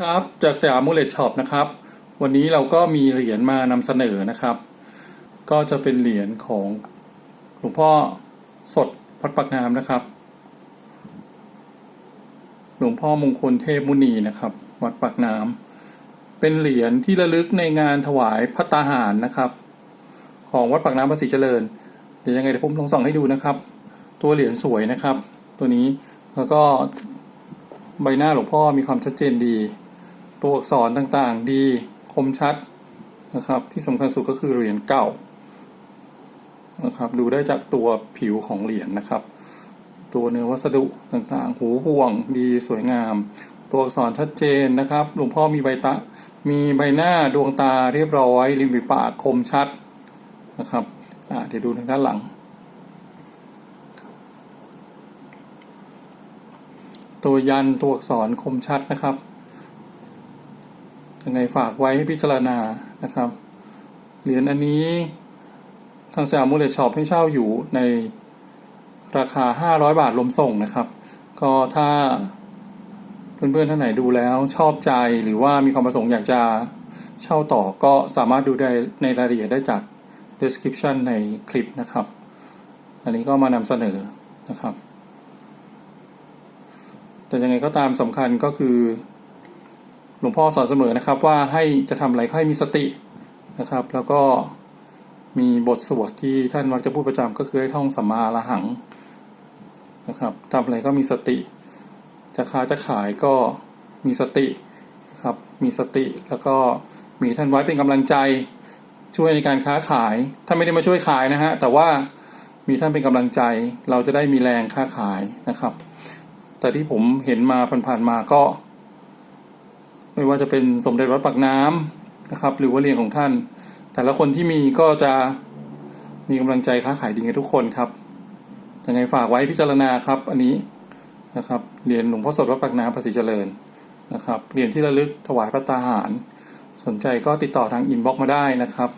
ครับจากสยามมูเลตช็อปนะครับ วันนี้เราก็มีเหรียญมานำเสนอนะครับ ก็จะเป็นเหรียญของหลวงพ่อสดวัดปักน้ำนะครับ หลวงพ่อมงคลเทพมุนีนะครับ วัดปากน้ำเป็นเหรียญที่ระลึกในงานถวายพัตตาหารนะครับ ของวัดปากน้ำภาษีเจริญ เดี๋ยวยังไงเดี๋ยวผมลองส่องให้ดูนะครับ ตัวเหรียญสวยนะครับ ตัวนี้แล้วก็ใบหน้าหลวงพ่อมีความชัดเจนดี ตัวอักษรต่างๆ ดีคมชัดนะครับ ที่สำคัญสุดก็คือเหรียญเก่านะครับดูได้จากตัวผิวของเหรียญนะครับ ตัวเนื้อวัสดุต่างๆ หูห่วงดีสวยงาม ตัวอักษรชัดเจนนะครับหลวงพ่อมีใบตามีใบหน้าดวงตาเรียบร้อยริมฝีปากคมชัดนะครับเดี๋ยวดูทางด้านหลัง ตัวยันตัวอักษรคมชัดนะครับ ยังไงฝากไว้ให้พิจารณานะครับ เหรียญอันนี้ทางสยามมูเลตช็อปให้เช่าอยู่ในราคา 500 บาทรวมส่งนะครับ ก็ถ้าเพื่อนๆท่านไหนดูแล้วชอบใจหรือว่ามีความประสงค์อยากจะเช่าต่อก็สามารถดูได้ในรายละเอียดได้จาก description ในคลิปนะครับ อันนี้ก็มานำเสนอนะครับ แต่ยังไงก็ตามสำคัญก็คือ หลวงพ่อสอนเสมอนะครับว่าให้จะทำอะไรก็ให้มีสตินะครับ แล้วก็มีบทสวดที่ท่านมักจะพูดประจำก็คือให้ท่องสัมมาอรหังนะครับทำอะไรก็มีสติ จะค้าจะขายก็มีสตินะครับมีสติแล้วก็มีท่านไว้เป็นกำลังใจช่วยในการค้าขายท่านไม่ได้มาช่วยขายนะฮะแต่ว่ามีท่านเป็นกำลังใจเราจะได้มีแรงค้าขายนะครับ แต่ที่ผมเห็นมาผ่านๆมาก็ ไม่ว่าจะเป็นสมเด็จวัดปากน้ำนะครับ หรือว่าเรียนของท่าน แต่ละคนที่มีก็จะมีกำลังใจค้าขายดีกันทุกคนครับยังไงฝากไว้พิจารณาครับ อันนี้นะครับเหรียญหลวงพ่อสดวัดปากน้ำภาษีเจริญนะครับเหรียญที่ระลึกถวายพระตาหาร สนใจก็ติดต่อทางอินบ็อกมาได้นะครับ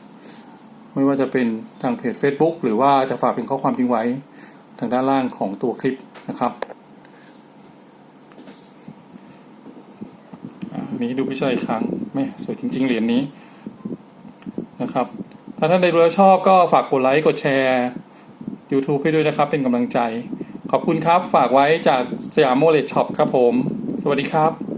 ไม่ว่าจะเป็นทางเพจ Facebook หรือว่าจะฝากเป็นข้อความทิ้งไว้ทางด้านล่างของตัวคลิปนะครับ นี้ดูพิชัยอีกครั้งแม่สวยจริง ๆ เหรียญนี้นะครับ ถ้าท่านใดดูแล้วชอบก็ฝากกดไลค์กดแชร์ YouTube ให้ด้วยนะครับ เป็นกำลังใจ ขอบคุณครับฝากไว้จากสยามโมเลชช็อปครับผม สวัสดีครับ